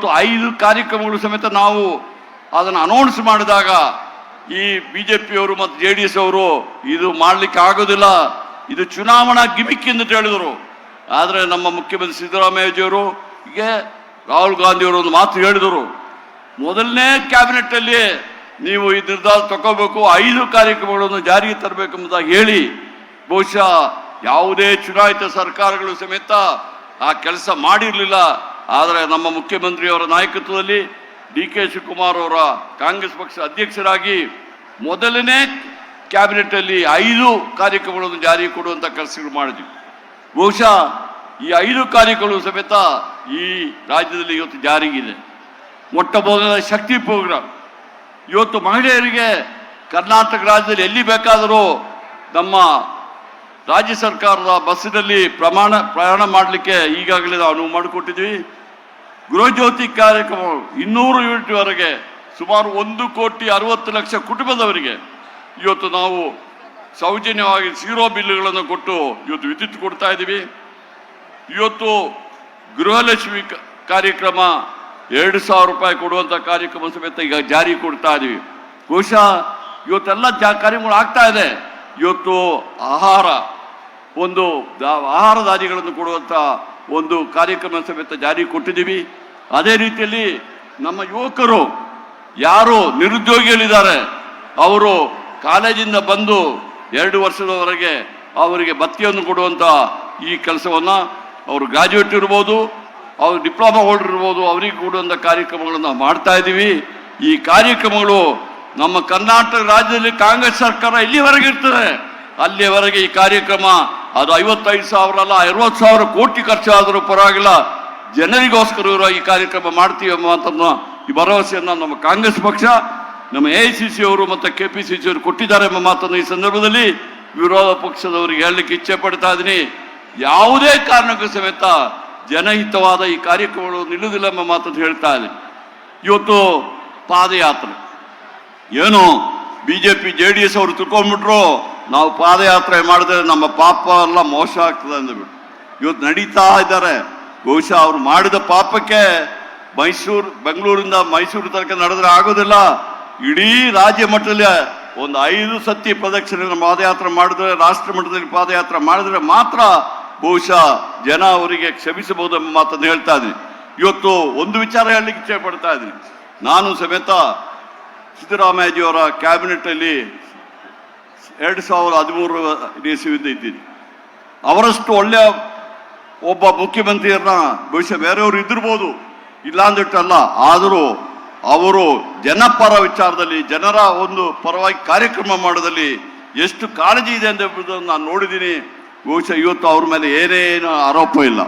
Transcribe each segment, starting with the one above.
ಇವತ್ತು ಐದು ಕಾರ್ಯಕ್ರಮಗಳು ಸಮೇತ ನಾವು ಅದನ್ನು ಅನೌನ್ಸ್ ಮಾಡಿದಾಗ ಈ ಬಿ ಜೆ ಪಿಯವರು ಮತ್ತು ಜೆ ಡಿ ಎಸ್ ಅವರು ಇದು ಮಾಡಲಿಕ್ಕೆ ಆಗೋದಿಲ್ಲ. ಇದು ಚುನಾವಣಾ ಗಿಮಿಕ್ ಎಂದು ಹೇಳಿದರು. ಆದರೆ ನಮ್ಮ ಮುಖ್ಯಮಂತ್ರಿ ಸಿದ್ದರಾಮಯ್ಯಜಿಯವರು ಹೀಗೆ ರಾಹುಲ್ ಗಾಂಧಿಯವರು ಒಂದು ಮಾತು ಹೇಳಿದರು. ಮೊದಲನೇ ಕ್ಯಾಬಿನೆಟ್ ಅಲ್ಲಿ ನೀವು ಈ ನಿರ್ಧಾರ ತಗೋಬೇಕು, ಐದು ಕಾರ್ಯಕ್ರಮಗಳನ್ನು ಜಾರಿಗೆ ತರಬೇಕೆಂಬುದಾಗಿ ಹೇಳಿ, ಬಹುಶಃ ಯಾವುದೇ ಚುನಾಯಿತ ಸರ್ಕಾರಗಳು ಸಮೇತ ಆ ಕೆಲಸ ಮಾಡಿರಲಿಲ್ಲ. ಆದರೆ ನಮ್ಮ ಮುಖ್ಯಮಂತ್ರಿಯವರ ನಾಯಕತ್ವದಲ್ಲಿ ಡಿ ಕೆ ಶಿವಕುಮಾರ್ ಅವರ ಕಾಂಗ್ರೆಸ್ ಪಕ್ಷ ಅಧ್ಯಕ್ಷರಾಗಿ ಮೊದಲನೇ ಕ್ಯಾಬಿನೆಟ್ ಅಲ್ಲಿ ಐದು ಕಾರ್ಯಕ್ರಮಗಳನ್ನು ಜಾರಿಗೆ ಕೊಡುವಂಥ ಕೆಲಸಗಳು ಮಾಡಿದ್ವಿ. ಬಹುಶಃ ಈ ಐದು ಕಾರ್ಯಕ್ರಮಗಳು ಸಮೇತ ಈ ರಾಜ್ಯದಲ್ಲಿ ಇವತ್ತು ಜಾರಿಗಿದೆ. ಮೊಟ್ಟ ಮೊದಲ ಶಕ್ತಿ ಪ್ರೋಗ್ರಾಮ್ ಇವತ್ತು ಮಹಿಳೆಯರಿಗೆ ಕರ್ನಾಟಕ ರಾಜ್ಯದಲ್ಲಿ ಎಲ್ಲಿ ಬೇಕಾದರೂ ನಮ್ಮ ರಾಜ್ಯ ಸರ್ಕಾರದ ಬಸ್ಸಿನಲ್ಲಿ ಪ್ರಮಾಣ ಪ್ರಯಾಣ ಮಾಡಲಿಕ್ಕೆ ಈಗಾಗಲೇ ನಾವು ಅನುವು ಮಾಡಿಕೊಟ್ಟಿದ್ವಿ. ಗೃಹಜ್ಯೋತಿ ಕಾರ್ಯಕ್ರಮ ಇನ್ನೂರು ಯೂನಿಟ್ವರೆಗೆ ಸುಮಾರು ಒಂದು ಕೋಟಿ ಅರವತ್ತು ಲಕ್ಷ ಕುಟುಂಬದವರಿಗೆ ಇವತ್ತು ನಾವು ಸೌಜನ್ಯವಾಗಿ ಸೀರೋ ಬಿಲ್ಗಳನ್ನು ಕೊಟ್ಟು ಇವತ್ತು ವಿದ್ಯುತ್ ಕೊಡ್ತಾ ಇದ್ದೀವಿ. ಇವತ್ತು ಗೃಹಲಕ್ಷ್ಮಿ ಕಾರ್ಯಕ್ರಮ ಎರಡು ಸಾವಿರ ರೂಪಾಯಿ ಕೊಡುವಂಥ ಕಾರ್ಯಕ್ರಮ ಸಮೇತ ಈಗ ಜಾರಿ ಕೊಡ್ತಾ ಇದ್ದೀವಿ. ಬಹುಶಃ ಇವತ್ತೆಲ್ಲ ಜಾ, ಕಾರ್ಯಗಳು ಆಗ್ತಾ ಇದೆ. ಇವತ್ತು ಆಹಾರ, ಒಂದು ಆಹಾರ ದಾರಿಗಳನ್ನು ಕೊಡುವಂಥ ಒಂದು ಕಾರ್ಯಕ್ರಮ ಸಮೇತ ಜಾರಿ ಕೊಟ್ಟಿದ್ದೀವಿ. ಅದೇ ರೀತಿಯಲ್ಲಿ ನಮ್ಮ ಯುವಕರು ಯಾರು ನಿರುದ್ಯೋಗಿಗಳಿದ್ದಾರೆ, ಅವರು ಕಾಲೇಜಿಂದ ಬಂದು ಎರಡು ವರ್ಷದವರೆಗೆ ಅವರಿಗೆ ಭತ್ತೆಯನ್ನು ಕೊಡುವಂಥ ಈ ಕೆಲಸವನ್ನು ಅವರು ಗ್ರಾಜ್ಯುಯೇಟ್ ಇರ್ಬೋದು, ಅವರು ಡಿಪ್ಲೊಮಾ ಹೋಲ್ಡರ್ ಇರ್ಬೋದು, ಅವರಿಗೆ ಕೊಡುವಂಥ ಕಾರ್ಯಕ್ರಮಗಳನ್ನು ಮಾಡ್ತಾ ಇದ್ದೀವಿ. ಈ ಕಾರ್ಯಕ್ರಮಗಳು ನಮ್ಮ ಕರ್ನಾಟಕ ರಾಜ್ಯದಲ್ಲಿ ಕಾಂಗ್ರೆಸ್ ಸರ್ಕಾರ ಇಲ್ಲಿವರೆಗೆ ಇರ್ತದೆ. ಅಲ್ಲಿಯವರೆಗೆ ಈ ಕಾರ್ಯಕ್ರಮ ಅದು ಐವತ್ತೈದು ಸಾವಿರ ಅಲ್ಲ, ಅರವತ್ತು ಸಾವಿರ ಕೋಟಿ ಖರ್ಚಾದರೂ ಪರವಾಗಿಲ್ಲ. ಜನರಿಗೋಸ್ಕರ ಈ ಕಾರ್ಯಕ್ರಮ ಮಾಡ್ತೀವಿ ಮಾತನ್ನ ಈ ಭರವಸೆಯನ್ನು ನಮ್ಮ ಕಾಂಗ್ರೆಸ್ ಪಕ್ಷ, ನಮ್ಮ ಎ ಐ ಸಿ ಸಿ ಅವರು ಮತ್ತು ಕೆ ಪಿ ಸಿ ಸಿ ಅವರು ಕೊಟ್ಟಿದ್ದಾರೆ ಎಂಬ ಮಾತನ್ನು ಈ ಸಂದರ್ಭದಲ್ಲಿ ವಿರೋಧ ಪಕ್ಷದವರಿಗೆ ಹೇಳಲಿಕ್ಕೆ ಇಚ್ಛೆ ಪಡ್ತಾ ಇದ್ದೀನಿ. ಯಾವುದೇ ಕಾರಣಕ್ಕೂ ಸಮೇತ ಜನಹಿತವಾದ ಈ ಕಾರ್ಯಕ್ರಮಗಳು ನಿಲ್ಲುವುದಿಲ್ಲ ಎಂಬ ಮಾತನ್ನು ಹೇಳ್ತಾ ಇದ್ದೀನಿ. ಇವತ್ತು ಪಾದಯಾತ್ರೆ. ಏನು ಬಿಜೆಪಿ ಜೆ ಡಿ ಎಸ್ ಅವರು ತಿಳ್ಕೊಂಡ್ಬಿಟ್ರು, ನಾವು ಪಾದಯಾತ್ರೆ ಮಾಡಿದ್ರೆ ನಮ್ಮ ಪಾಪ ಎಲ್ಲ ಮೋಸ ಆಗ್ತದೆ ಅಂದ್ಬಿಟ್ಟು. ಇವತ್ತು ನಡೀತಾ ಇದ್ದಾರೆ. ಬಹುಶಃ ಅವ್ರು ಮಾಡಿದ ಪಾಪಕ್ಕೆ ಮೈಸೂರು, ಬೆಂಗಳೂರಿಂದ ಮೈಸೂರು ತನಕ ನಡೆದ್ರೆ ಆಗೋದಿಲ್ಲ. ಇಡೀ ರಾಜ್ಯ ಮಟ್ಟದಲ್ಲಿ ಒಂದು ಐದು ಸತಿ ಪ್ರದಕ್ಷಿಣೆ ಪಾದಯಾತ್ರೆ ಮಾಡಿದ್ರೆ, ರಾಷ್ಟ್ರ ಮಟ್ಟದಲ್ಲಿ ಪಾದಯಾತ್ರೆ ಮಾಡಿದ್ರೆ ಮಾತ್ರ ಬಹುಶಃ ಜನ ಅವರಿಗೆ ಕ್ಷಮಿಸಬಹುದು ಎಂಬ ಮಾತನ್ನು ಹೇಳ್ತಾ ಇದ್ದೀನಿ. ಇವತ್ತು ಒಂದು ವಿಚಾರ ಹೇಳಲಿಕ್ಕೆ ಇಚ್ಛೆ ಪಡ್ತಾ ಇದ್ದೀನಿ. ನಾನು ಸಮೇತ ಸಿದ್ದರಾಮಯ್ಯಜಿಯವರ ಕ್ಯಾಬಿನೆಟ್ ಅಲ್ಲಿ ಎರಡು ಸಾವಿರದ ಹದಿಮೂರು ಇಸ್ವಿಯಿಂದ ಇದ್ದೀನಿ. ಅವರಷ್ಟು ಒಳ್ಳೆಯ ಒಬ್ಬ ಮುಖ್ಯಮಂತ್ರಿಯನ್ನ ಬಹುಶಃ ಬೇರೆಯವರು ಇದ್ದಿರ್ಬೋದು, ಇಲ್ಲಾಂದಿಟ್ಟಲ್ಲ. ಆದರೂ ಅವರು ಜನಪರ ವಿಚಾರದಲ್ಲಿ, ಜನರ ಒಂದು ಪರವಾಗಿ ಕಾರ್ಯಕ್ರಮ ಮಾಡೋದಲ್ಲಿ ಎಷ್ಟು ಕಾಳಜಿ ಇದೆ ಅಂತ ನಾನು ನೋಡಿದ್ದೀನಿ. ಬಹುಶಃ ಇವತ್ತು ಅವ್ರ ಮೇಲೆ ಏನೇನು ಆರೋಪ ಇಲ್ಲ.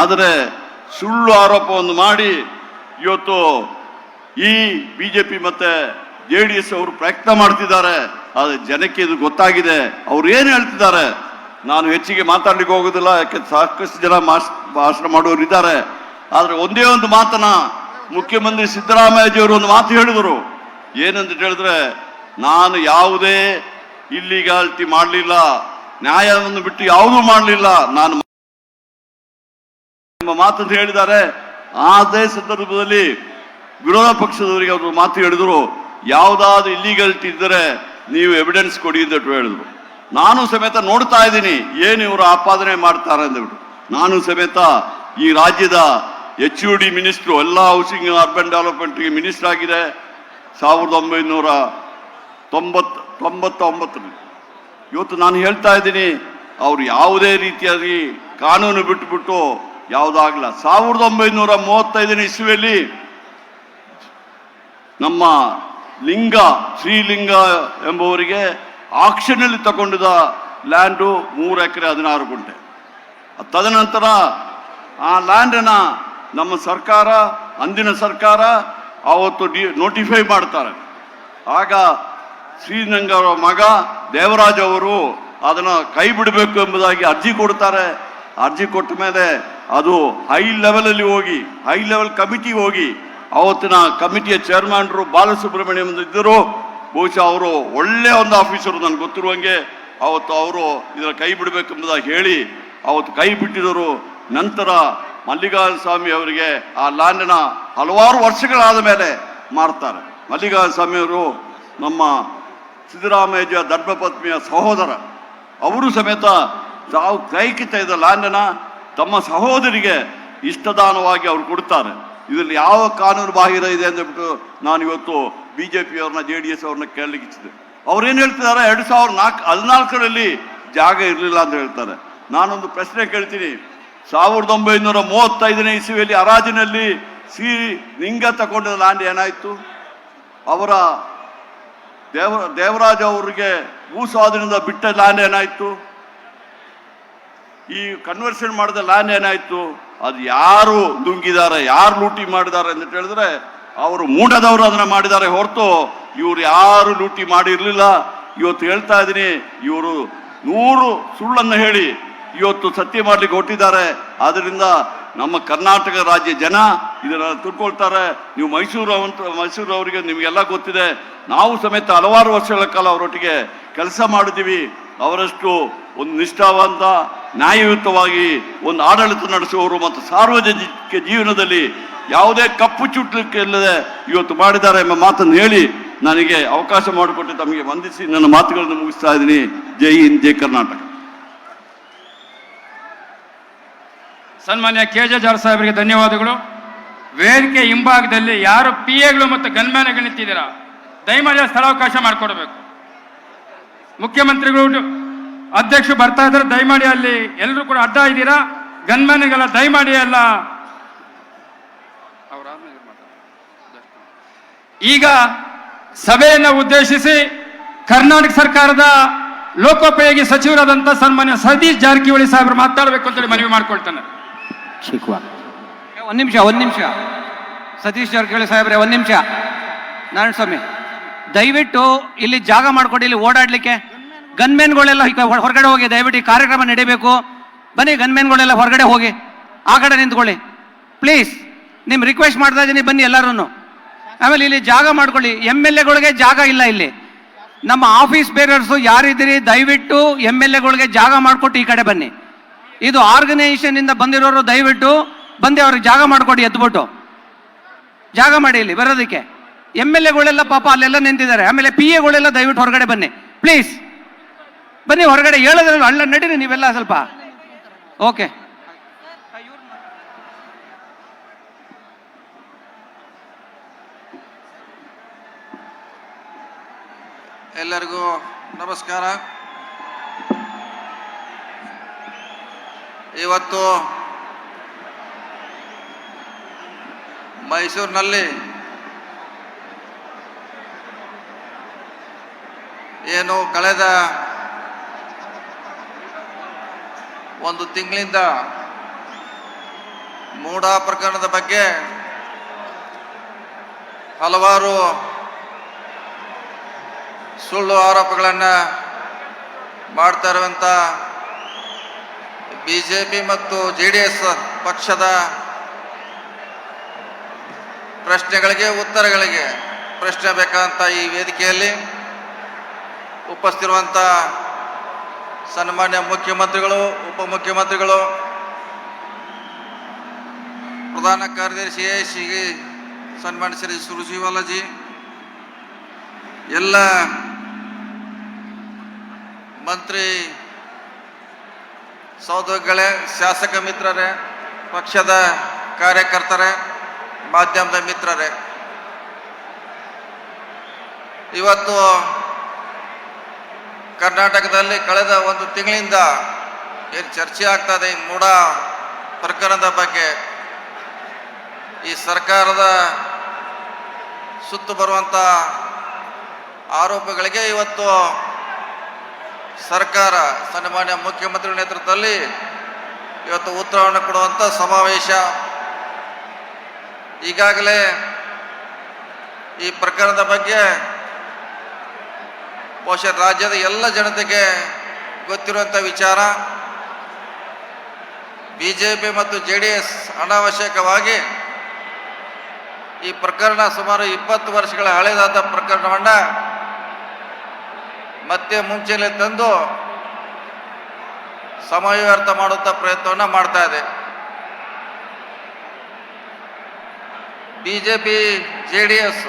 ಆದರೆ ಸುಳ್ಳು ಆರೋಪವನ್ನು ಮಾಡಿ ಇವತ್ತು ಈ ಬಿ ಜೆ ಪಿ ಮತ್ತೆ ಜೆ ಡಿ ಎಸ್ ಅವರು ಪ್ರಯತ್ನ ಮಾಡ್ತಿದ್ದಾರೆ. ಆದರೆ ಜನಕ್ಕೆ ಇದು ಗೊತ್ತಾಗಿದೆ. ಅವ್ರು ಏನು ಹೇಳ್ತಿದ್ದಾರೆ? ನಾನು ಹೆಚ್ಚಿಗೆ ಮಾತಾಡ್ಲಿಕ್ಕೆ ಹೋಗೋದಿಲ್ಲ, ಯಾಕೆ ಸಾಕಷ್ಟು ಜನ ಭಾಷಣ ಇದ್ದಾರೆ. ಆದರೆ ಒಂದೇ ಒಂದು ಮಾತನ್ನ ಮುಖ್ಯಮಂತ್ರಿ ಸಿದ್ದರಾಮಯ್ಯಜಿಯವರು ಒಂದು ಮಾತು ಹೇಳಿದರು. ಏನಂತ ಹೇಳಿದ್ರೆ, ನಾನು ಯಾವುದೇ ಇಲ್ಲಿಗಾಲ್ಟಿ ಮಾಡಲಿಲ್ಲ, ನ್ಯಾಯವನ್ನು ಬಿಟ್ಟು ಯಾವುದೂ ಮಾಡಲಿಲ್ಲ, ನಾನು ಎಂಬ ಮಾತನ್ನು ಹೇಳಿದ್ದಾರೆ. ಅದೇ ಸಂದರ್ಭದಲ್ಲಿ ವಿರೋಧ ಪಕ್ಷದವರಿಗೆ ಅವರು ಮಾತು ಹೇಳಿದರು. ಯಾವುದಾದ್ರೂ ಇಲ್ಲಿಗಲ್ಟಿ ಇದ್ದರೆ ನೀವು ಎವಿಡೆನ್ಸ್ ಕೊಡಿ ಅಂತ ಹೇಳಿದ್ರು. ನಾನು ಸಮೇತ ನೋಡ್ತಾ ಇದ್ದೀನಿ, ಏನು ಇವರು ಆಪಾದನೆ ಮಾಡ್ತಾರೆ ಅಂದ್ಬಿಟ್ಟು. ನಾನು ಸಮೇತ ಈ ರಾಜ್ಯದ ಎಚ್ ಯು ಡಿ ಮಿನಿಸ್ಟ್ರು ಎಲ್ಲ ಹೌಸಿಂಗ್ ಅರ್ಬನ್ ಡೆವಲಪ್ಮೆಂಟ್ಗೆ ಮಿನಿಸ್ಟರ್ ಆಗಿದೆ. ಸಾವಿರದ ಒಂಬೈನೂರ ತೊಂಬತ್ ತೊಂಬತ್ತೊಂಬತ್ತರಲ್ಲಿ. ಇವತ್ತು ನಾನು ಹೇಳ್ತಾ ಇದ್ದೀನಿ, ಅವರು ಯಾವುದೇ ರೀತಿಯಾಗಿ ಕಾನೂನು ಬಿಟ್ಟುಬಿಟ್ಟು ಯಾವುದಾಗಲ್ಲ. ಸಾವಿರದ ಒಂಬೈನೂರ ಮೂವತ್ತೈದನೇ ಇಸ್ವಿಯಲ್ಲಿ ನಮ್ಮ ಲಿಂಗ, ಶ್ರೀಲಿಂಗ ಎಂಬುವರಿಗೆ ಆಕ್ಷನಲ್ಲಿ ತಗೊಂಡಿದ ಲ್ಯಾಂಡು ಮೂರು ಎಕರೆ ಹದಿನಾರು ಗುಂಟೆ. ತದನಂತರ ಆ ಲ್ಯಾಂಡನ್ನ ನಮ್ಮ ಸರ್ಕಾರ, ಅಂದಿನ ಸರ್ಕಾರ ಅವತ್ತು ಡಿ, ನೋಟಿಫೈ ಮಾಡ್ತಾರೆ. ಆಗ ಶ್ರೀನಂಗ ಅವರ ಮಗ ದೇವರಾಜ್ ಅವರು ಅದನ್ನು ಕೈ ಬಿಡಬೇಕು ಎಂಬುದಾಗಿ ಅರ್ಜಿ ಕೊಡ್ತಾರೆ. ಅರ್ಜಿ ಕೊಟ್ಟ ಮೇಲೆ ಅದು ಹೈ ಲೆವೆಲಲ್ಲಿ ಹೋಗಿ, ಹೈ ಲೆವೆಲ್ ಕಮಿಟಿ ಹೋಗಿ ಅವತ್ತಿನ ಕಮಿಟಿಯ ಚೇರ್ಮನ್ರು ಬಾಲಸುಬ್ರಹ್ಮಣ್ಯಂ ಇದ್ದರು ಬಹುಶಃ ಅವರು ಒಳ್ಳೆ ಒಂದು ಆಫೀಸರು ನನಗೆ ಗೊತ್ತಿರುವಂಗೆ ಅವತ್ತು ಅವರು ಇದರ ಕೈ ಬಿಡಬೇಕೆಂಬುದಾಗಿ ಹೇಳಿ ಅವತ್ತು ಕೈ ಬಿಟ್ಟಿದರು ನಂತರ ಮಲ್ಲಿಕಾರ್ಜುನ ಸ್ವಾಮಿ ಅವರಿಗೆ ಆ ಲ್ಯಾಂಡ್ನ ಹಲವಾರು ವರ್ಷಗಳಾದ ಮೇಲೆ ಮಾರ್ತಾರೆ. ಮಲ್ಲಿಕಾರ್ಜುನ ಸ್ವಾಮಿಯವರು ನಮ್ಮ ಸಿದ್ದರಾಮಯ್ಯ ಧರ್ಮಪತ್ನಿಯ ಸಹೋದರ. ಅವರು ಸಮೇತ ತಾವು ಕೈಕಿತ್ತ ಇದ್ದ ಲ್ಯಾಂಡನ್ನು ತಮ್ಮ ಸಹೋದರಿಗೆ ಇಷ್ಟದಾನವಾಗಿ ಅವರು ಕೊಡ್ತಾರೆ. ಇದರಲ್ಲಿ ಯಾವ ಕಾನೂನು ಬಾಹಿರ ಇದೆ ಅಂದ್ಬಿಟ್ಟು ನಾನು ಇವತ್ತು ಬಿ ಜೆ ಪಿಯವ್ರನ್ನ ಜೆ ಡಿ ಎಸ್ ಅವ್ರನ್ನ ಕೇಳಲಿಕ್ಕೆ ಇಚ್ಛಿದೆ ಅವ್ರೇನು ಹೇಳ್ತಿದ್ದಾರೆ? ಎರಡು ಸಾವಿರದ ನಾಲ್ಕು, ಹದಿನಾಲ್ಕರಲ್ಲಿ ಜಾಗ ಇರಲಿಲ್ಲ ಅಂತ ಹೇಳ್ತಾರೆ. ನಾನೊಂದು ಪ್ರಶ್ನೆ ಕೇಳ್ತೀನಿ. ಸಾವಿರದ ಒಂಬೈನೂರ ಮೂವತ್ತೈದನೇ ಇಸುವಿಯಲ್ಲಿ ಹರಾಜಿನಲ್ಲಿ ಸಿ ನಿಂಗ ತಗೊಂಡ ಲ್ಯಾಂಡ್ ಏನಾಯಿತು? ಅವರ ದೇವ, ದೇವರಾಜ ಅವರಿಗೆ ಭೂ ಸ್ವಾಧೀನದ ಬಿಟ್ಟ ಲ್ಯಾಂಡ್ ಏನಾಯಿತು? ಈ ಕನ್ವರ್ಷನ್ ಮಾಡಿದ ಲ್ಯಾಂಡ್ ಏನಾಯ್ತು? ಅದು ಯಾರು ನುಂಗಿದ್ದಾರೆ ಯಾರು ಲೂಟಿ ಮಾಡಿದ್ದಾರೆ ಅಂತ ಹೇಳಿದ್ರೆ ಅವರು ಮೂಡದವರು ಅದನ್ನ ಮಾಡಿದ್ದಾರೆ ಹೊರತು ಇವ್ರು ಯಾರು ಲೂಟಿ ಮಾಡಿರಲಿಲ್ಲ. ಇವತ್ತು ಹೇಳ್ತಾ ಇದ್ದೀನಿ, ಇವರು ನೂರು ಸುಳ್ಳನ್ನು ಹೇಳಿ ಇವತ್ತು ಸತ್ಯ ಮಾಡ್ಲಿಕ್ಕೆ ಹೊಟ್ಟಿದ್ದಾರೆ ಆದ್ದರಿಂದ ನಮ್ಮ ಕರ್ನಾಟಕ ರಾಜ್ಯ ಜನ ಇದನ್ನ ತಿಳ್ಕೊಳ್ತಾರೆ. ನೀವು ಮೈಸೂರು ಅವಂತ ಮೈಸೂರು ಅವರಿಗೆ ನಿಮಗೆಲ್ಲ ಗೊತ್ತಿದೆ. ನಾವು ಸಮೇತ ಹಲವಾರು ವರ್ಷಗಳ ಕಾಲ ಅವರೊಟ್ಟಿಗೆ ಕೆಲಸ ಮಾಡಿದ್ದೀವಿ. ಅವರಷ್ಟು ಒಂದು ನಿಷ್ಠಾವಂತ, ನ್ಯಾಯಯುತವಾಗಿ ಒಂದು ಆಡಳಿತ ನಡೆಸುವವರು ಮತ್ತು ಸಾರ್ವಜನಿಕ ಜೀವನದಲ್ಲಿ ಯಾವುದೇ ಕಪ್ಪು ಚುಟ್ಲಿಕ್ಕೆ ಇಲ್ಲದೆ ಇವತ್ತು ಮಾಡಿದ್ದಾರೆ ಎಂಬ ಮಾತನ್ನು ಹೇಳಿ ನನಗೆ ಅವಕಾಶ ಮಾಡಿಕೊಟ್ಟು ತಮಗೆ ವಂದಿಸಿ ನನ್ನ ಮಾತುಗಳನ್ನು ಮುಗಿಸ್ತಾ ಇದ್ದೀನಿ. ಜೈ ಹಿಂದ್, ಜೈ ಕರ್ನಾಟಕ. ಸನ್ಮಾನ್ಯ ಕೆ ಜೆ ಜಾರ್ ಸಾಹೇಬರಿಗೆ ಧನ್ಯವಾದಗಳು. ವೇದಿಕೆ ಹಿಂಭಾಗದಲ್ಲಿ ಯಾರು ಪಿ ಎಗಳು ಮತ್ತು ಗನ್ಮ್ಯಾನ್ಗಳು ನಿಂತಿದ್ದೀರಾ? ದಯಮಾಡಿ ಸ್ಥಳಾವಕಾಶ ಮಾಡಿಕೊಡ್ಬೇಕು. ಮುಖ್ಯಮಂತ್ರಿಗಳು ಅಧ್ಯಕ್ಷರು ಬರ್ತಾ ಇದ್ದಾರೆ ದಯಮಾಡಿ ಅಲ್ಲಿ ಎಲ್ಲರೂ ಕೂಡ ಅಡ್ಡ ಇದ್ದೀರಾ? ಗನ್ಮನ್ಗೆಲ್ಲ ದಯಮಾಡಿ ಅಲ್ಲ ಈಗ ಸಭೆಯನ್ನು ಉದ್ದೇಶಿಸಿ ಕರ್ನಾಟಕ ಸರ್ಕಾರದ ಲೋಕೋಪಯೋಗಿ ಸಚಿವರಾದಂಥ ಸನ್ಮಾನ್ಯ ಸತೀಶ್ ಜಾರಕಿಹೊಳಿ ಸಾಹೇಬರು ಮಾತಾಡಬೇಕು ಅಂತೇಳಿ ಮನವಿ ಮಾಡ್ಕೊಳ್ತಾನೆ. ಒಂದು ನಿಮಿಷ ಒಂದು ನಿಮಿಷ. ಸತೀಶ್ ಜಾರಕಿಹೊಳಿ ಸಾಹೇಬ್ರೆ ಒಂದು ನಿಮಿಷ. ನಾರಾಯಣ ಸ್ವಾಮಿ ದಯವಿಟ್ಟು ಇಲ್ಲಿ ಜಾಗ ಮಾಡ್ಕೊಡಿ ಇಲ್ಲಿ ಓಡಾಡ್ಲಿಕ್ಕೆ ಗನ್ಮೆನ್ಗಳೆಲ್ಲ ಹೊರಗಡೆ ಹೋಗಿ, ದಯವಿಟ್ಟು ಕಾರ್ಯಕ್ರಮ ನಡೀಬೇಕು. ಬನ್ನಿ ಗನ್ಮೆನ್ಗಳೆಲ್ಲ ಹೊರಗಡೆ ಹೋಗಿ, ಆ ಕಡೆ ನಿಂತ್ಕೊಳ್ಳಿ. ಪ್ಲೀಸ್ ನಿಮ್ಮ ರಿಕ್ವೆಸ್ಟ್ ಮಾಡ್ತಾ ಇದ್ದೀನಿ, ಬನ್ನಿ ಎಲ್ಲರೂ ಆಮೇಲೆ ಇಲ್ಲಿ ಜಾಗ ಮಾಡ್ಕೊಳ್ಳಿ. ಎಂ ಎಲ್ ಎಗಳಿಗೆ ಜಾಗ ಇಲ್ಲ ಇಲ್ಲಿ. ನಮ್ಮ ಆಫೀಸ್ ಬೇರರ್ಸು ಯಾರಿದ್ದೀರಿ, ದಯವಿಟ್ಟು ಎಂ ಎಲ್ ಎಗಳಿಗೆ ಜಾಗ ಮಾಡಿಕೊಟ್ಟು ಈ ಕಡೆ ಬನ್ನಿ. ಇದು ಆರ್ಗನೈಸೇಷನ್ ಇಂದ ಬಂದಿರೋರು ದಯವಿಟ್ಟು ಬಂದು ಅವ್ರಿಗೆ ಜಾಗ ಮಾಡಿಕೊಡಿ, ಎದ್ಬಿಟ್ಟು. ಜಾಗ ಮಾಡಿ ಇಲ್ಲಿ, ಬರೋದಕ್ಕೆ. ಎಂ ಎಲ್ ಎಗಳೆಲ್ಲ ಪಾಪ ಅಲ್ಲೆಲ್ಲ ನಿಂತಿದ್ದಾರೆ. ಆಮೇಲೆ ಪಿ ಎಗಳೆಲ್ಲ ದಯವಿಟ್ಟು ಹೊರಗಡೆ ಬನ್ನಿ. ಪ್ಲೀಸ್. ಬನ್ನಿ ಹೊರಗಡೆ ಹೇಳೋದ್ರಲ್ಲಿ ಅಲ್ಲ ನಡೀರಿ ನೀವೆಲ್ಲ ಸ್ವಲ್ಪ. ಓಕೆ. ಎಲ್ಲರಿಗೂ ನಮಸ್ಕಾರ. ಇವತ್ತು ಮೈಸೂರಿನಲ್ಲಿ ಏನು ಕಳೆದ ಒಂದು ತಿಂಗಳಿಂದ ಮೂಢ ಪ್ರಕರಣದ ಬಗ್ಗೆ ಹಲವಾರು ಸುಳ್ಳು ಆರೋಪಗಳನ್ನು ಮಾಡ್ತಾ ಇರುವಂಥ ಬಿ ಜೆ ಪಿ ಮತ್ತು ಜೆ ಡಿ ಎಸ್ ಪಕ್ಷದ ಪ್ರಶ್ನೆಗಳಿಗೆ ಉತ್ತರಗಳಿಗೆ ಪ್ರಶ್ನೆ ಬೇಕಾದಂಥ ಈ ವೇದಿಕೆಯಲ್ಲಿ ಉಪಸ್ಥಿರುವಂಥ ಸನ್ಮಾನ್ಯ ಮುಖ್ಯಮಂತ್ರಿಗಳು, ಉಪಮುಖ್ಯಮಂತ್ರಿಗಳು, ಪ್ರಧಾನ ಕಾರ್ಯದರ್ಶಿ ಶ್ರೀ ಸನ್ಮಾನ್ಯ ಶ್ರೀ ಸುರಜೀವಾಲಾಜಿ ಎಲ್ಲ ಮಂತ್ರಿ ಸೌಧಗಳೇ ಶಾಸಕ ಮಿತ್ರರೇ, ಪಕ್ಷದ ಕಾರ್ಯಕರ್ತರೇ, ಮಾಧ್ಯಮದ ಮಿತ್ರರೇ, ಇವತ್ತು ಕರ್ನಾಟಕದಲ್ಲಿ ಕಳೆದ ಒಂದು ತಿಂಗಳಿಂದ ಏನು ಚರ್ಚೆ ಆಗ್ತಾ ಇದೆ ಈ ಮೂಢ ಪ್ರಕರಣದ ಬಗ್ಗೆ? ಈ ಸರ್ಕಾರದ ಸುತ್ತು ಬರುವಂಥ ಆರೋಪಗಳಿಗೆ ಇವತ್ತು ಸರ್ಕಾರ, ಸನ್ಮಾನ್ಯ ಮುಖ್ಯಮಂತ್ರಿ ನೇತೃತ್ವದಲ್ಲಿ ಇವತ್ತು ಉತ್ತರವನ್ನು ಕೊಡುವಂಥ ಸಮಾವೇಶ. ಈಗಾಗಲೇ ಈ ಪ್ರಕರಣದ ಬಗ್ಗೆ ಬಹುಶಃ ರಾಜ್ಯದ ಎಲ್ಲ ಜನತೆಗೆ ಗೊತ್ತಿರುವಂಥ ವಿಚಾರ. ಬಿ ಜೆ ಪಿ ಮತ್ತು ಜೆ ಡಿ ಎಸ್ ಅನಾವಶ್ಯಕವಾಗಿ ಈ ಪ್ರಕರಣ ಸುಮಾರು ಇಪ್ಪತ್ತು ವರ್ಷಗಳ ಹಳೆದಾದ ಪ್ರಕರಣವನ್ನು ಮತ್ತೆ ಮುಂಚೆಲೆ ತಂದು ಸಮಯ ವ್ಯರ್ಥ ಮಾಡುವಂಥ ಪ್ರಯತ್ನವನ್ನು ಮಾಡ್ತಾ ಇದೆ. B J P J D S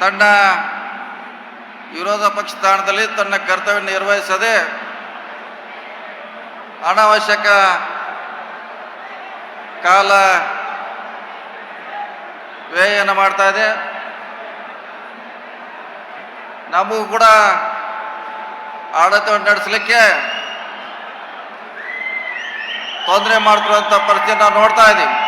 ತನ್ನ ವಿರೋಧ ಪಕ್ಷ ತಾಣದಲ್ಲಿ ತನ್ನ ಕರ್ತವ್ಯ ನಿರ್ವಹಿಸದೆ ಅನಾವಶ್ಯಕ ಕಾಲ ವ್ಯಯನ ಮಾಡ್ತಾ ಇದೆ. ನಮಗೂ ಕೂಡ ಆಡಳಿತವನ್ನು ನಡೆಸಲಿಕ್ಕೆ ತೊಂದರೆ ಮಾಡ್ತಿರುವಂಥ ಪರಿಸ್ಥಿತಿ ನಾವು ನೋಡ್ತಾ ಇದ್ದೀವಿ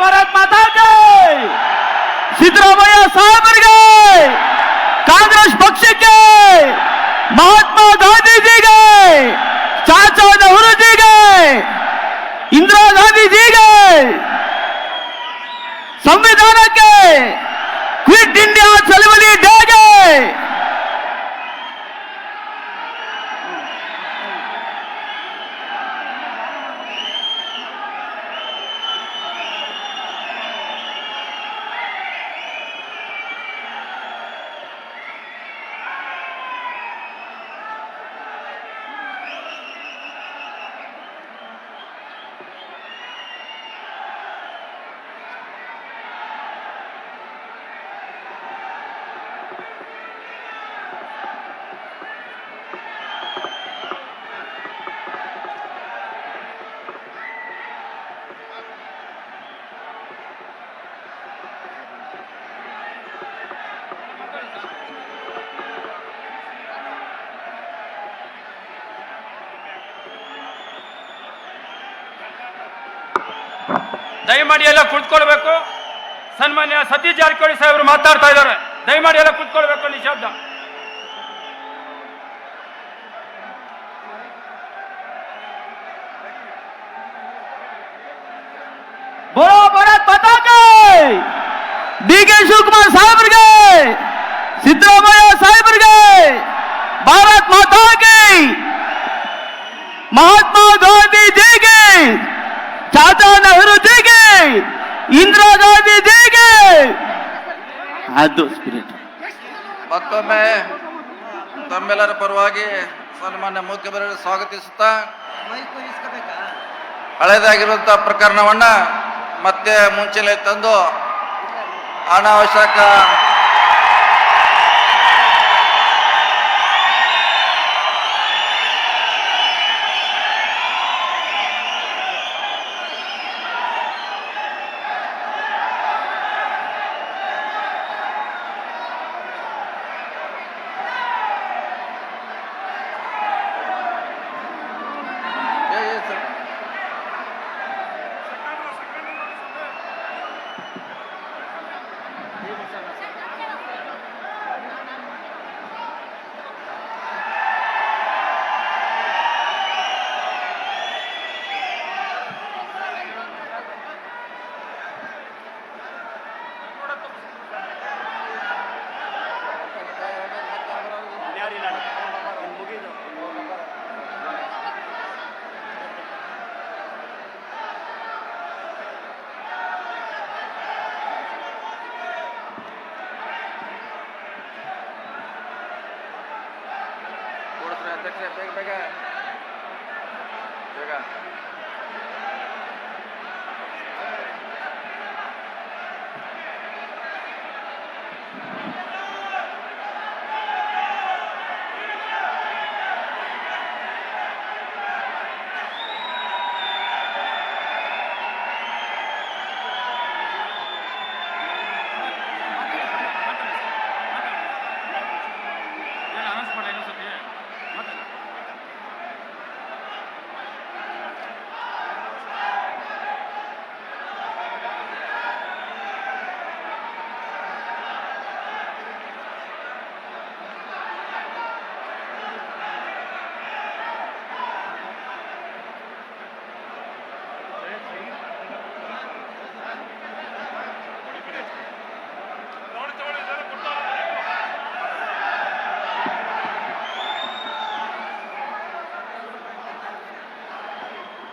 ಭಾರತ್ ಮಾತಾ ಸಿದ್ದರಾಮಯ್ಯ ಸಾಹೇಬರಿಗೆ, ಕಾಂಗ್ರೆಸ್ ಪಕ್ಷಕ್ಕೆ, ಮಹಾತ್ಮ ಗಾಂಧೀಜಿಗೆ, ಚಾಚಾ ನೆಹರೂಜಿಗೆ, ಇಂದಿರಾ ಗಾಂಧೀಜಿಗೆ, ಸಂವಿಧಾನಕ್ಕೆ ಕ್ವಿಟ್ ಇಂಡಿಯಾ ಚಳವಳಿ ಡೇಗೆ ದಯಮಾಡಿ ಎಲ್ಲ ಕುಳಿತುಕೊಳ್ಬೇಕು. ಸನ್ಮಾನ್ಯ ಸತೀಶ್ ಜಾರಕಿಹೊಳಿ ಸಾಹೇಬರು ಮಾತಾಡ್ತಾ ಇದ್ದಾರೆ. ದಯಮಾಡಿ ಎಲ್ಲ ಕುಳಿತುಕೊಳ್ಬೇಕು ನಿಶಬ್ದ ಡಿ ಕೆ ಶಿವಕುಮಾರ್ ಸಾಹೇಬರಿಗೆ ಸಿದ್ದರಾಮಯ್ಯ ಅದು ಸ್ಪಿರಿಟ್ ಮತ್ತೊಮ್ಮೆ ತಮ್ಮೆಲ್ಲರ ಪರವಾಗಿ ಸನ್ಮಾನ್ಯ ಮುಖ್ಯಮಂತ್ರಿ ಸ್ವಾಗತಿಸುತ್ತಾ ಹಳೇದಾಗಿರುವಂಥ ಪ್ರಕರಣವನ್ನ ಮತ್ತೆ ಮುಂಚೆಲೆ ತಂದು ಅನಾವಶ್ಯಕ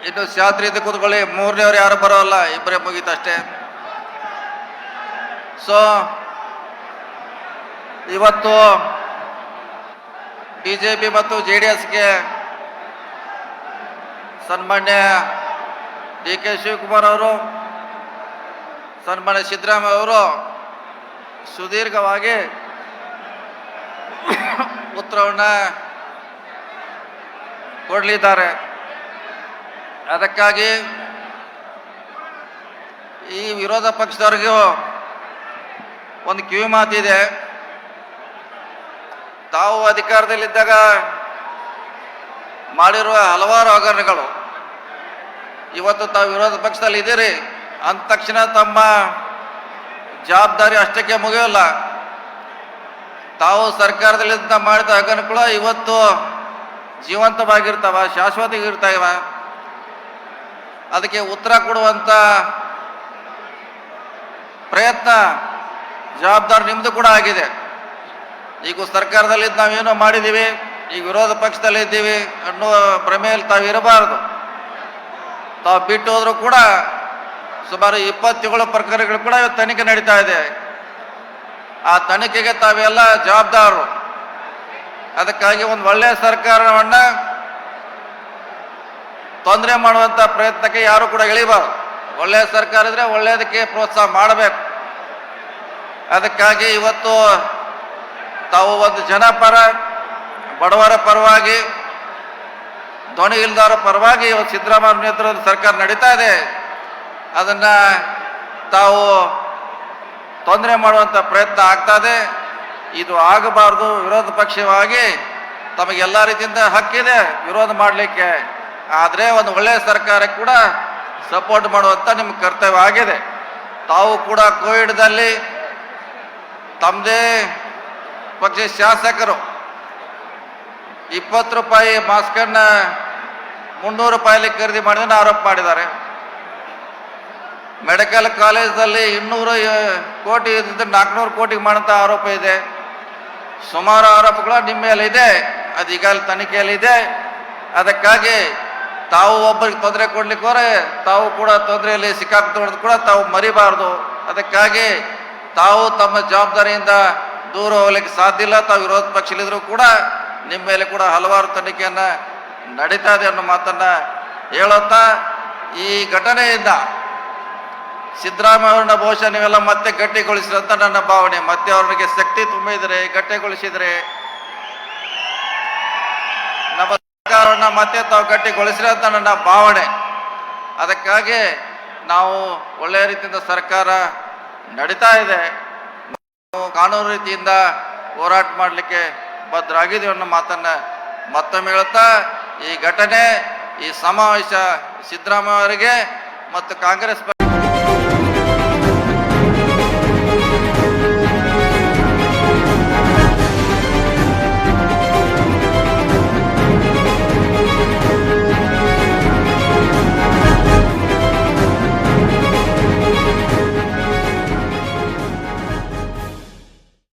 ಇನ್ನು ಶಾಸ್ತ್ರೀಯತೆ ಕೂತ್ಕೊಳ್ಳಿ, ಮೂರನೇವ್ರು ಯಾರು ಬರೋಲ್ಲ, ಇಬ್ಬರೇ ಮುಗೀತಷ್ಟೇ ಸೊ ಇವತ್ತು ಬಿ ಜೆ ಪಿ ಮತ್ತು ಜೆ ಡಿ ಎಸ್ಗೆ ಸನ್ಮಾನ್ಯ ಡಿ ಕೆ ಶಿವಕುಮಾರ್ ಅವರು, ಸನ್ಮಾನ್ಯ ಸಿದ್ದರಾಮಯ್ಯ ಅವರು ಸುದೀರ್ಘವಾಗಿ ಉತ್ತರವನ್ನು ಕೊಡಲಿದ್ದಾರೆ. ಅದಕ್ಕಾಗಿ ಈ ವಿರೋಧ ಪಕ್ಷದವ್ರಿಗೂ ಒಂದು ಕಿವಿ ಮಾತಿದೆ. ತಾವು ಅಧಿಕಾರದಲ್ಲಿದ್ದಾಗ ಮಾಡಿರುವ ಹಲವಾರು ಹಗರಣಗಳು. ಇವತ್ತು ತಾವು ವಿರೋಧ ಪಕ್ಷದಲ್ಲಿ ಇದ್ದೀರಿ ಅಂದ ತಕ್ಷಣ ತಮ್ಮ ಜವಾಬ್ದಾರಿ ಅಷ್ಟಕ್ಕೆ ಮುಗಿಯೋಲ್ಲ. ತಾವು ಸರ್ಕಾರದಲ್ಲಿದ್ದ ಮಾಡಿದ ಹಗರಣಗಳು ಇವತ್ತು ಜೀವಂತವಾಗಿರ್ತಾವ, ಶಾಶ್ವತವಾಗಿರ್ತಾವ. ಅದಕ್ಕೆ ಉತ್ತರ ಕೊಡುವಂಥ ಪ್ರಯತ್ನ ಜವಾಬ್ದಾರಿ ನಿಮ್ಮದು ಕೂಡ ಆಗಿದೆ. ಈಗ ಸರ್ಕಾರದಲ್ಲಿ ನಾವೇನೋ ಮಾಡಿದ್ದೀವಿ, ಈಗ ವಿರೋಧ ಪಕ್ಷದಲ್ಲಿ ಇದ್ದೀವಿ ಅನ್ನುವ ಭ್ರಮೆಯಲ್ಲಿ ತಾವು ಇರಬಾರದು. ತಾವು ಬಿಟ್ಟು ಹೋದರೂ ಕೂಡ ಸುಮಾರು ಇಪ್ಪತ್ತೇಳು ಪ್ರಕರಣಗಳು ಕೂಡ ಇವತ್ತು ತನಿಖೆ ನಡೀತಾ ಇದೆ. ಆ ತನಿಖೆಗೆ ತಾವೆಲ್ಲ ಜವಾಬ್ದಾರರು. ಅದಕ್ಕಾಗಿ ಒಂದು ಒಳ್ಳೆಯ ಸರ್ಕಾರವನ್ನ ತೊಂದರೆ ಮಾಡುವಂತ ಪ್ರಯತ್ನಕ್ಕೆ ಯಾರು ಕೂಡ ಇಳಿಬಾರ್ದು. ಒಳ್ಳೆಯ ಸರ್ಕಾರ ಇದ್ರೆ ಒಳ್ಳೆಯದಕ್ಕೆ ಪ್ರೋತ್ಸಾಹ ಮಾಡಬೇಕು. ಅದಕ್ಕಾಗಿ ಇವತ್ತು ತಾವು ಒಂದು ಜನಪರ, ಬಡವರ ಪರವಾಗಿ, ಧ್ವನಿ ಇಲ್ದಾರ ಪರವಾಗಿ ಇವತ್ತು ಸಿದ್ದರಾಮಯ್ಯ ನೇತೃತ್ವದ ಸರ್ಕಾರ ನಡೀತಾ ಇದೆ. ಅದನ್ನ ತಾವು ತೊಂದರೆ ಮಾಡುವಂತ ಪ್ರಯತ್ನ ಆಗ್ತಾ ಇದೆ. ಇದು ಆಗಬಾರ್ದು. ವಿರೋಧ ಪಕ್ಷವಾಗಿ ತಮಗೆಲ್ಲ ರೀತಿಯಿಂದ ಹಕ್ಕಿದೆ. ವಿರೋಧ ಮಾಡಲಿಕ್ಕೆ ಆದರೆ ಒಂದು ಒಳ್ಳೆಯ ಸರ್ಕಾರ ಕೂಡ ಸಪೋರ್ಟ್ ಮಾಡುವಂಥ ನಿಮ್ಮ ಕರ್ತವ್ಯ ಆಗಿದೆ. ತಾವು ಕೂಡ ಕೋವಿಡ್ದಲ್ಲಿ ತಮ್ಮದೇ ಪಕ್ಷ ಶಾಸಕರು ಇಪ್ಪತ್ತು ರೂಪಾಯಿ ಮಾಸ್ಕನ್ನ ಮುನ್ನೂರು ರೂಪಾಯಲ್ಲಿ ಖರೀದಿ ಮಾಡಿದ ಆರೋಪ ಮಾಡಿದ್ದಾರೆ. ಮೆಡಿಕಲ್ ಕಾಲೇಜಲ್ಲಿ ಇನ್ನೂರು ಕೋಟಿ ಇದ್ದಿದ್ದು ನಾಲ್ಕುನೂರು ಕೋಟಿಗೆ ಮಾಡೋಂಥ ಆರೋಪ ಇದೆ. ಸುಮಾರು ಆರೋಪಗಳು ನಿಮ್ಮ ಮೇಲೆ ಇದೆ ಅದು ಈಗಾಗಲೇ ತನಿಖೆಯಲ್ಲಿದೆ. ಅದಕ್ಕಾಗಿ ತಾವು ಒಬ್ಬರಿಗೆ ತೊಂದರೆ ಕೊಡ್ಲಿಕ್ಕೆ ಹೋದ್ರೆ ತಾವು ಕೂಡ ತೊಂದರೆಯಲ್ಲಿ ಸಿಕ್ಕಾಕ್ತೊಳದು ಕೂಡ ತಾವು ಮರಿಬಾರ್ದು. ಅದಕ್ಕಾಗಿ ತಾವು ತಮ್ಮ ಜವಾಬ್ದಾರಿಯಿಂದ ದೂರ ಹೋಗ್ಲಿಕ್ಕೆ ಸಾಧ್ಯ ಇಲ್ಲ. ತಾವು ವಿರೋಧ ಪಕ್ಷಲಿದ್ರು ಕೂಡ ನಿಮ್ಮ ಮೇಲೆ ಕೂಡ ಹಲವಾರು ತನಿಖೆಯನ್ನ ನಡೀತಾ ಇದೆ ಅನ್ನೋ ಮಾತನ್ನ ಹೇಳುತ್ತಾ, ಈ ಘಟನೆಯಿಂದ ಸಿದ್ದರಾಮಯ್ಯ ಅವ್ರನ್ನ ಬಹುಶಃ ನೀವೆಲ್ಲ ಮತ್ತೆ ಗಟ್ಟಿಗೊಳಿಸಿದಂತ ನನ್ನ ಭಾವನೆ. ಮತ್ತೆ ಅವ್ರಿಗೆ ಶಕ್ತಿ ತುಂಬಿದ್ರೆ ಗಟ್ಟಿಗೊಳಿಸಿದರೆ, ನಮ್ಮ ಸರ್ಕಾರವನ್ನ ಮತ್ತೆ ತಾವು ಗಟ್ಟಿಗೊಳಿಸಿರಿ ಅಂತ ನನ್ನ ಭಾವನೆ. ಅದಕ್ಕಾಗಿ ನಾವು ಒಳ್ಳೆಯ ರೀತಿಯಿಂದ ಸರ್ಕಾರ ನಡೀತಾ ಇದೆ. ನಾವು ಕಾನೂನು ರೀತಿಯಿಂದ ಹೋರಾಟ ಮಾಡಲಿಕ್ಕೆ ಭದ್ರಾಗಿದ್ದೀವಿ ಅನ್ನೋ ಮಾತನ್ನು ಮತ್ತೊಮ್ಮೆ ಹೇಳ್ತಾ ಈ ಘಟನೆ, ಈ ಸಮಾವೇಶ ಸಿದ್ದರಾಮಯ್ಯ ಅವರಿಗೆ ಮತ್ತು ಕಾಂಗ್ರೆಸ್